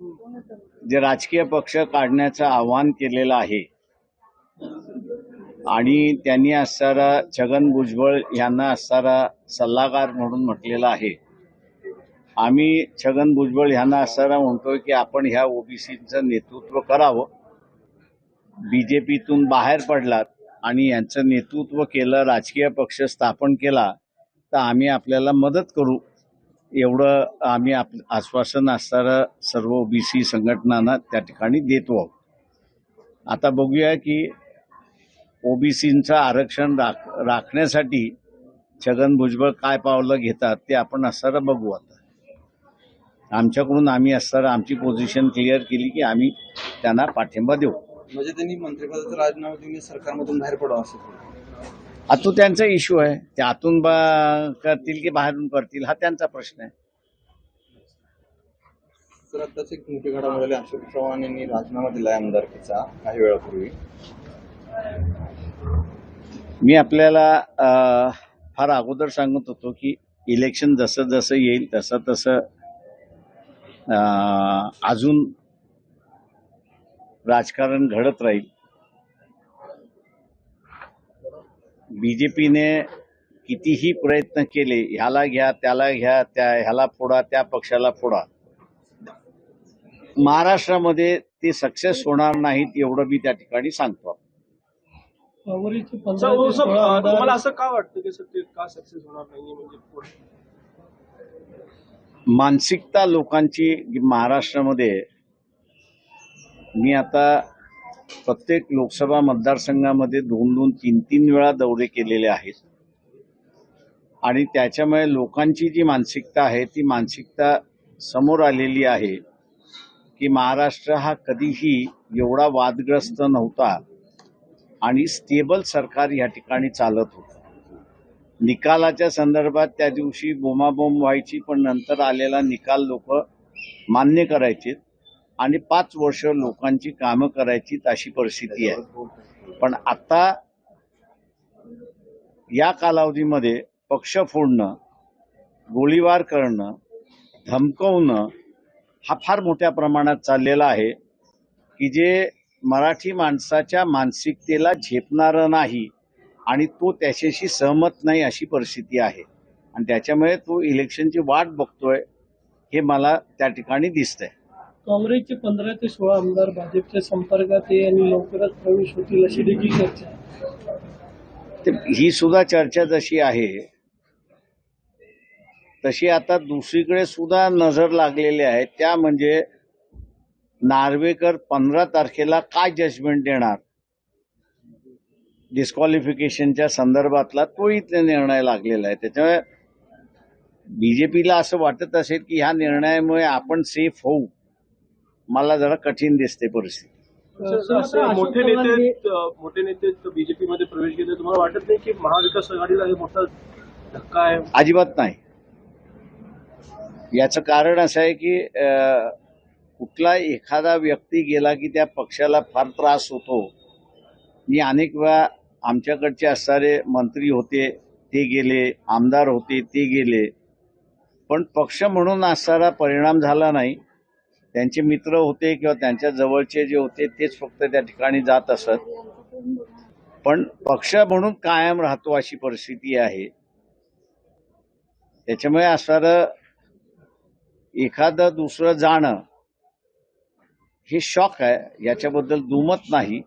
जे राजकीय पक्ष काढण्याचं आवाहन केलेलं आहे. आणि त्यांनी असणारा छगन भुजबळ यांना असणारा सल्लागार म्हणून म्हटलेला आहे. आम्ही छगन भुजबळ यांना असणारा म्हणतोय की आपण ह्या ओबीसीचं नेतृत्व करावं. बीजेपीतून बाहेर पडलात आणि यांचं नेतृत्व केलं राजकीय पक्ष स्थापन केला तर आम्ही आपल्याला मदत करू. एवढं आम्ही आप आश्वासन असणारं सर्व ओबीसी संघटनांना त्या ठिकाणी देतो आहोत. आता बघूया की ओबीसींचं आरक्षण राख राखण्यासाठी छगन भुजबळ काय पावलं घेतात ते आपण असणारं बघू आता. आमच्याकडून आम्ही असणारं आमची पोझिशन क्लिअर केली की आम्ही त्यांना पाठिंबा देऊ. म्हणजे त्यांनी मंत्रिपदाचा राजीनामा देऊन सरकारमधून बाहेर पडावं असं. केलं. हा तो त्यांचा इश्यू आहे. ते आतून बा करतील की बाहेरून करतील हा त्यांचा प्रश्न आहे. तर आताच एक मोठी झाली अशोक चव्हाण यांनी राजीनामा दिलाय आमदारकीचा काही वेळापूर्वी. मी आपल्याला फार अगोदर सांगत होतो की इलेक्शन जसं जसं येईल तसं तसं अजून राजकारण घडत राहील. बीजेपीने कितीही प्रयत्न केले ह्याला घ्या त्याला घ्या त्या ह्याला फोडा त्या पक्षाला फोडा महाराष्ट्रामध्ये ते सक्सेस होणार नाहीत एवढं मी त्या ठिकाणी सांगतो पंधरा हो, असं का वाटतं की सर ते का सक्सेस होणार नाहीये म्हणजे? मानसिकता लोकांची महाराष्ट्रामध्ये मी आता प्रत्येक लोकसभा मतदारसंघामध्ये दोन दोन तीन तीन वेळा दौरे केलेले आहेत. आणि त्याच्यामुळे लोकांची जी मानसिकता आहे ती मानसिकता समोर आलेली आहे की महाराष्ट्र हा कधीही एवढा वादग्रस्त नव्हता आणि स्टेबल सरकार या ठिकाणी चालत होतं. निकालाच्या संदर्भात त्या दिवशी बोमाबोम व्हायची पण नंतर आलेला निकाल लोक मान्य करायचे आणि पाच वर्ष लोकांची कामं करायची अशी परिस्थिती आहे. पण आता या कालावधीमध्ये पक्ष फोडणं गोळीबार करणं धमकवणं हा फार मोठ्या प्रमाणात चाललेला आहे की जे मराठी माणसाच्या मानसिकतेला झेपणारं नाही आणि तो त्याच्याशी सहमत नाही अशी परिस्थिती आहे. आणि त्याच्यामुळे तो इलेक्शनची वाट बघतोय हे मला त्या ठिकाणी दिसतंय. काँग्रेसचे पंधरा ते सोळा आमदार भाजपच्या संपर्कात आहे आणि लवकरच प्रवेश होतील अशी देखील चर्चा आहे. ते ही सुद्धा चर्चा जशी आहे तशी आता दुसरीकडे सुद्धा नजर लागलेली आहे. त्या म्हणजे नार्वेकर पंधरा तारखेला काय जजमेंट देणार? डिस्क्वालिफिकेशनच्या संदर्भातला तो इथे निर्णय लागलेला आहे. त्याच्यामुळे बीजेपीला असं वाटत असेल की ह्या निर्णयामुळे आपण सेफ होऊ. मला जरा कठीण दिसते परिस्थिती. मोठे नेते मोठे नेते बीजेपी मध्ये प्रवेश केले तुम्हाला वाटत नाही की महाविकास आघाडीला हे मोठा धक्का आहे? अजिबात नाही. याचं कारण असं आहे की कुठला एखादा व्यक्ती गेला की त्या पक्षाला फार त्रास होतो. मी अनेक वेळा आमच्याकडचे असणारे मंत्री होते ते गेले आमदार होते ते गेले. पण पक्ष म्हणून असणारा परिणाम झाला नाही. त्यांचे मित्र होते किंवा त्यांच्या जवळचे जे होते तेच फक्त त्या ठिकाणी जात असत. पण पक्ष म्हणून कायम राहतो अशी परिस्थिती आहे. त्याच्यामुळे असणारं एखादं दुसरं जाणं हे शॉक आहे. याच्याबद्दल दुमत नाही.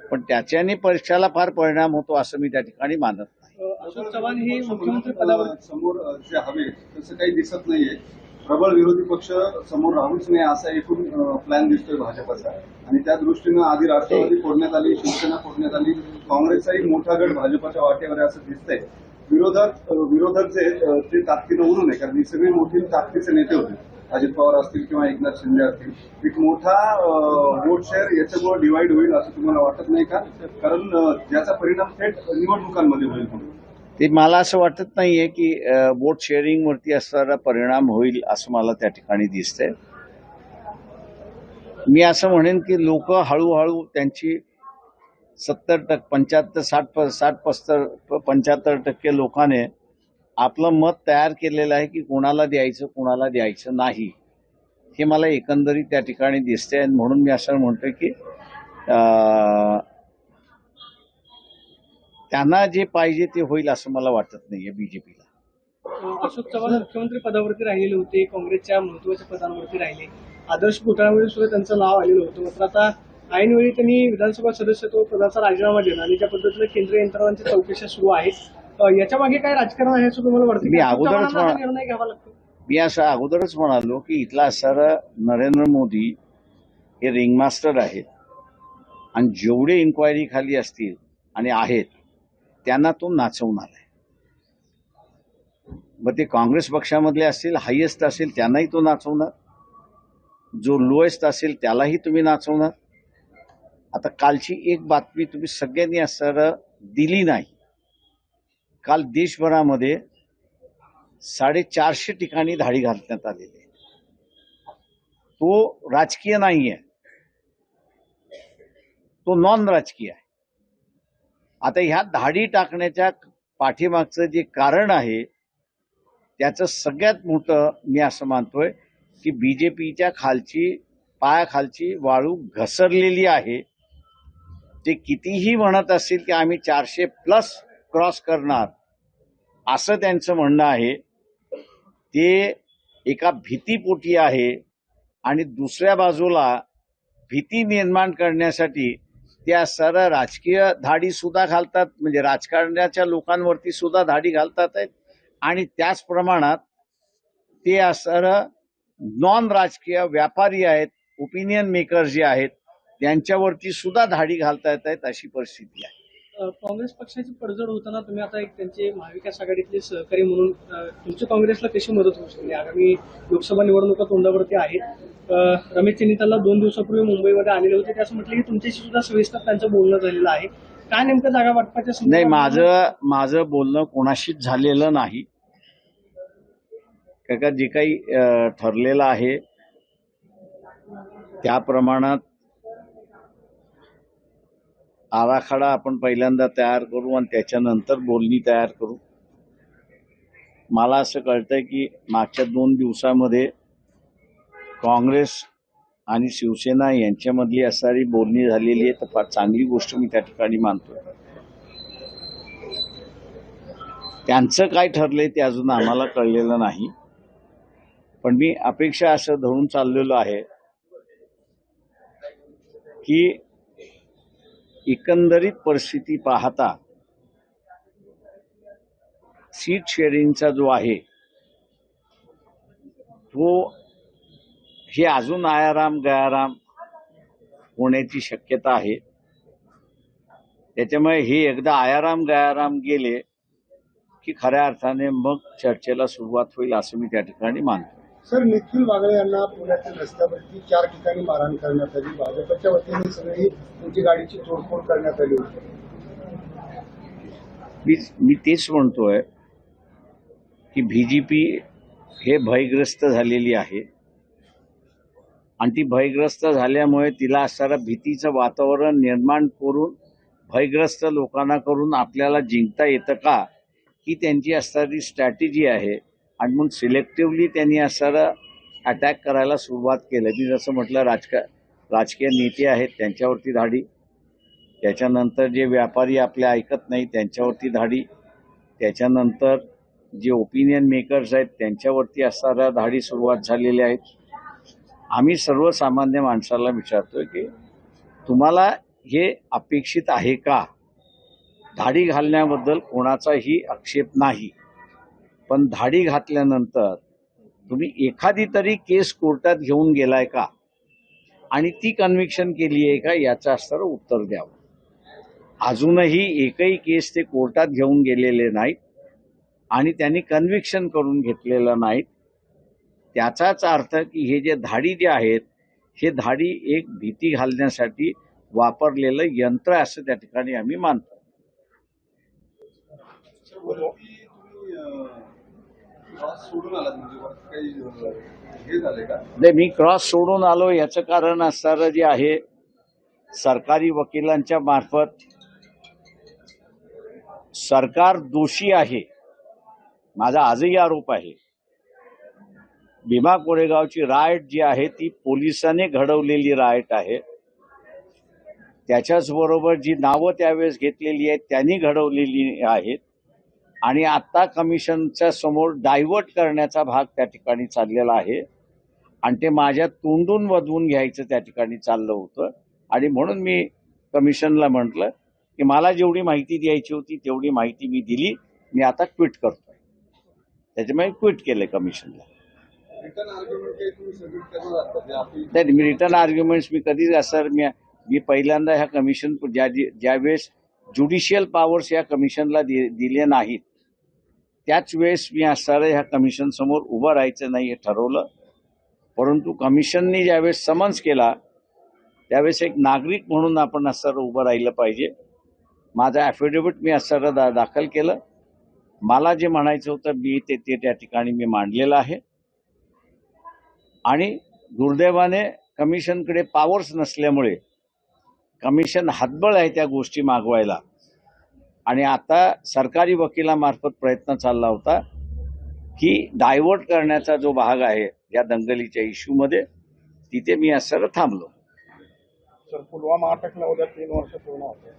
पण त्याच्याने परीक्षाला फार परिणाम होतो असं मी त्या ठिकाणी मानत नाही. अशोक चव्हाण हे मुख्यमंत्री पदावर समोर जे हवे तसं काही दिसत नाहीये. प्रबळ विरोधी पक्ष समोर राहूच नये असा एकूण प्लॅन दिसतोय भाजपचा. आणि त्या दृष्टीनं आधी राष्ट्रवादी फोडण्यात आली शिवसेना फोडण्यात आली. काँग्रेसचाही मोठा गट भाजपच्या वाटेवर आहे असं दिसतंय. विरोधक विरोधक जे ते ताकदीनं उरू नये कारण ही सगळी मोठी ताकदीचे नेते होते. अजित पवार असतील किंवा एकनाथ शिंदे असतील. एक मोठा वोट शेअर याच्यामुळे डिवाइड होईल असं तुम्हाला वाटत नाही का? कारण ज्याचा परिणाम थेट निवडणुकांमध्ये होईल म्हणून. ते मला असं वाटत नाहीये की बोट शेअरिंगवरती असणारा परिणाम होईल असं मला त्या ठिकाणी दिसतंय. मी असं म्हणेन की लोक हळूहळू त्यांची सत्तर टक्के पंच्याहत्तर साठ प- साठ पस्तर पंच्याहत्तर टक्के लोकांनी आपलं मत तयार केलेलं आहे की कोणाला द्यायचं कोणाला द्यायचं नाही. हे मला एकंदरीत त्या ठिकाणी दिसते आणि म्हणून मी असं म्हणतोय की त्यांना जे पाहिजे ते होईल असं मला वाटत नाहीये बीजेपीला अशोक चव्हाण मुख्यमंत्री पदावरती राहिलेले होते काँग्रेसच्या महत्त्वाच्या पदांवरती राहिले. आदर्श घोटाळ्यामध्ये सुद्धा त्यांचं नाव आलेलं होतं. मात्र आता ऐनवेळी त्यांनी विधानसभा सदस्यत्व पदाचा राजीनामा दिला आणि ज्या पद्धतीने केंद्रीय यंत्रणांच्या चौकशा सुरू आहेत याच्या मागे काय राजकारण आहे असं तुम्हाला वाटतं? मी अगोदरच निर्णय घ्यावा लागतो. मी असं अगोदरच म्हणालो की इथला असणारा नरेंद्र मोदी हे रिंगमास्टर आहेत. आणि जेवढे इन्क्वायरी खाली असतील आणि आहेत त्यांना तो नाचवणार आहे मग ते काँग्रेस पक्षामधले असतील हायेस्ट असेल त्यांनाही तो नाचवणार. जो लोएस्ट असेल त्यालाही तुम्ही नाचवणार. आता कालची एक बातमी तुम्ही सगळ्यांनी असं दिली नाही. काल देशभरामध्ये साडेचारशे ठिकाणी धाडी घालण्यात आलेली आहे. तो राजकीय नाही आहे तो नॉन राजकीय आहे. आता ह्या धाडी टाकण्याच्या पाठीमागचं जे कारण आहे त्याचं सगळ्यात मोठं मी असं मानतोय की बीजेपीच्या खालची पायाखालची वाळू घसरलेली आहे. ते कितीही म्हणत असतील की आम्ही चारशे प्लस क्रॉस करणार असं त्यांचं म्हणणं आहे. ते एका भीतीपोटी आहे आणि दुसऱ्या बाजूला भीती निर्माण करण्यासाठी त्या सरळ राजकीय धाडी सुद्धा घालतात म्हणजे राजकारणाच्या लोकांवरती सुद्धा धाडी घालतात आहेत. आणि त्याच प्रमाणात ते सर नॉन राजकीय व्यापारी आहेत ओपिनियन मेकर जे आहेत त्यांच्यावरती सुद्धा धाडी घालता येत आहेत अशी परिस्थिती आहे. काँग्रेस पक्षाची पडझड होताना तुम्ही आता एक त्यांचे महाविकास आघाडीतले सहकारी म्हणून तुमच्या तुमची काँग्रेसला कशी मदत होऊ शकते? आगामी लोकसभा निवडणुका तोंडावरती आहेत. रमेश चेन्नीताला दोन दिवसापूर्वी मुंबईमध्ये आलेले होते. ते असं म्हटलं की तुमच्याशी सुद्धा सविस्तर त्यांचं बोलणं झालेलं आहे. काय नेमकं जागा वाटपाच्या नाही माझं माझं बोलणं कोणाशीच झालेलं नाही. का का जे काही ठरलेलं आहे त्या प्रमाणात आराखडा आपण पहिल्यांदा तयार करू आणि त्याच्यानंतर बोलणी तयार करू. मला असं कळतंय की मागच्या दोन दिवसामध्ये काँग्रेस आणि शिवसेना यांच्यामधली असणारी बोलणी झालेली आहे तर फार चांगली गोष्ट मी त्या ठिकाणी मानतो त्यांचं काय ठरलंय ते अजून आम्हाला कळलेलं नाही. पण मी अपेक्षा असं धरून चाललेलो आहे की एकंदरीत परिस्थिती पाहता सीट शेअरिंगचा जो आहे तो हे अजून आयाराम गयाराम होण्याची शक्यता आहे. त्याच्यामुळे हे एकदा आयाराम गयाराम गेले की खऱ्या अर्थाने मग चर्चेला सुरुवात होईल असं मी त्या ठिकाणी मानतो. सर निखिल वागळे यांना पुण्याच्या रस्त्यावरती चार ठिकाणी मारहाण करण्यात आली. भाजपच्या वतीने सगळी तुमची गाडीची तोडफोड करण्यात आली होती. मी मी तेच म्हणतोय की बीजेपी हे भयग्रस्त झालेली आहे. आणि ती भयग्रस्त झाल्यामुळे तिला असणारा भीतीचं वातावरण निर्माण करून भयग्रस्त लोकांना करून आपल्याला जिंकता येतं का? ही त्यांची असणारी स्ट्रॅटेजी आहे. आणि म्हणून सिलेक्टिव्हली त्यांनी असणारं अटॅक करायला सुरुवात केलं. मी जसं म्हटलं राजका राजकीय नेते आहेत त्यांच्यावरती धाडी. त्याच्यानंतर जे व्यापारी आपले ऐकत नाही त्यांच्यावरती धाडी. त्याच्यानंतर जे ओपिनियन मेकर्स आहेत त्यांच्यावरती असणाऱ्या धाडी सुरुवात झालेल्या आहेत आम्ही सर्वसामान्य माणसाला विचारतोय की तुम्हाला हे अपेक्षित आहे का? धाडी घालण्याबद्दल कोणाचाही आक्षेप नाही. पण धाडी घातल्यानंतर तुम्ही एखादी तरी केस कोर्टात घेऊन गेलाय का? आणि ती कन्व्हिक्शन केली आहे का? याचा असणारं उत्तर द्यावं. अजूनही एकही केस ते कोर्टात घेऊन गेलेले नाहीत आणि त्यांनी कन्व्हिक्शन करून घेतलेलं नाहीत. त्याचाच अर्थ की हे जे धाडी जे आहेत हे धाडी एक भीती घालण्यासाठी वापरलेलं यंत्र आहे असं त्या ठिकाणी आम्ही मानतो. नाही मी क्रॉस सोडून आलो याचं कारण असणारं जे आहे सरकारी वकिलांच्या मार्फत सरकार दोषी आहे. माझा आजही आरोप आहे. भीमा कोरेगावची रायट जी आहे ती पोलिसांनी घडवलेली रायट आहे. त्याच्याच बरोबर जी नावं त्यावेळेस घेतलेली आहेत त्यांनी घडवलेली आहेत. आणि आता कमिशनच्या समोर डायव्हर्ट करण्याचा भाग त्या ठिकाणी चाललेला आहे. आणि ते माझ्या तोंडून वधवून घ्यायचं त्या ठिकाणी चाललं होतं. आणि म्हणून मी कमिशनला म्हटलं की मला जेवढी माहिती द्यायची होती तेवढी माहिती मी दिली. मी आता क्विट करतोय. त्याच्यामुळे क्विट केलंय कमिशनला. नाही मी रिटर्न आर्ग्युमेंट्स मी कधीच असं मी मी पहिल्यांदा ह्या कमिशन ज्या ज्यावेळेस ज्युडिशियल पॉवर्स या कमिशनला दिले नाहीत त्याच वेळेस मी असणारं ह्या कमिशन समोर उभं राहायचं नाही हे ठरवलं. परंतु कमिशननी ज्यावेळेस समन्स केला त्यावेळेस एक नागरिक म्हणून आपण असणारं उभं राहिलं पाहिजे. माझं ॲफिडेव्हिट मी असणारं दा दाखल केलं. मला जे म्हणायचं होतं मी ते ते त्या ठिकाणी मी मांडलेलं आहे. आणि दुर्दैवाने कमिशनकडे पॉवर्स नसल्यामुळे कमिशन हातबळ आहे त्या गोष्टी मागवायला. आणि आता सरकारी वकिलामार्फत प्रयत्न चालला होता की डायव्हर्ट करण्याचा जो भाग आहे या दंगलीच्या इश्यूमध्ये तिथे मी असं थांबलो. सर पुलवामा अटकला उद्या तीन वर्ष पूर्ण होते.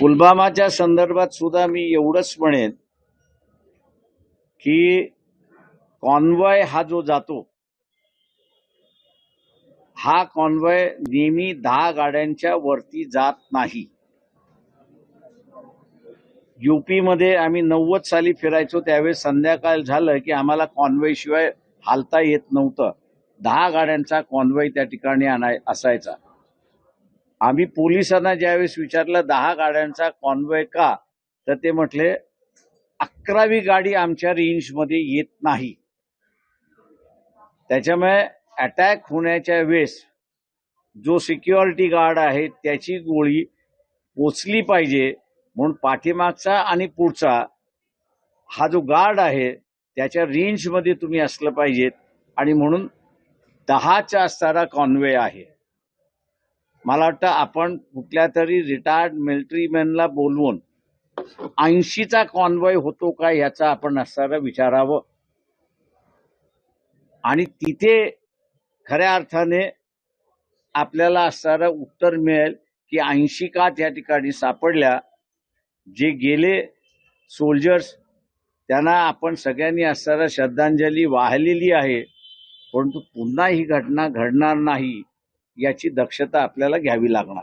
पुलवामाच्या संदर्भात सुद्धा मी एवढंच म्हणेन की कॉन्वॉय हा जो जातो हा कॉन्वॉय नेहमी दहा गाड्यांच्या वरती जात नाही. युपीमध्ये आम्ही नव्वद साली फिरायचो त्यावेळेस संध्याकाळ झालं की आम्हाला कॉन्वॉय शिवाय हालता येत नव्हतं. दहा गाड्यांचा कॉन्वॉय त्या ठिकाणी आणाय असायचा. आम्ही पोलिसांना ज्यावेळेस विचारलं दहा गाड्यांचा कॉन्वॉय का? तर ते म्हटले अकरावी गाडी आमच्या रेंजमध्ये येत नाही. त्याच्यामुळे अटॅक होण्याच्या वेळेस जो सिक्युरिटी गार्ड आहे त्याची गोळी पोचली पाहिजे म्हणून पाठीमागचा आणि पुढचा हा जो गार्ड आहे त्याच्या रेंजमध्ये तुम्ही असलं पाहिजेत आणि म्हणून दहाचा असणारा कॉन्वे आहे. मला वाटतं आपण कुठल्या तरी रिटायर्ड मिलिटरीमॅनला बोलवून ऐंशीचा कॉन्वॉय होतो का याचा आपण असणारा विचारावं. आणि तिथे खऱ्या अर्थाने आपल्याला असणारं उत्तर मिळेल की ऐंशी का त्या ठिकाणी सापडल्या. जे गेले सोल्जर्स त्यांना आपण सगळ्यांनी असणारा श्रद्धांजली वाहिलेली आहे. परंतु पुन्हा ही घटना घडणार नाही याची दक्षता आपल्याला घ्यावी लागणार.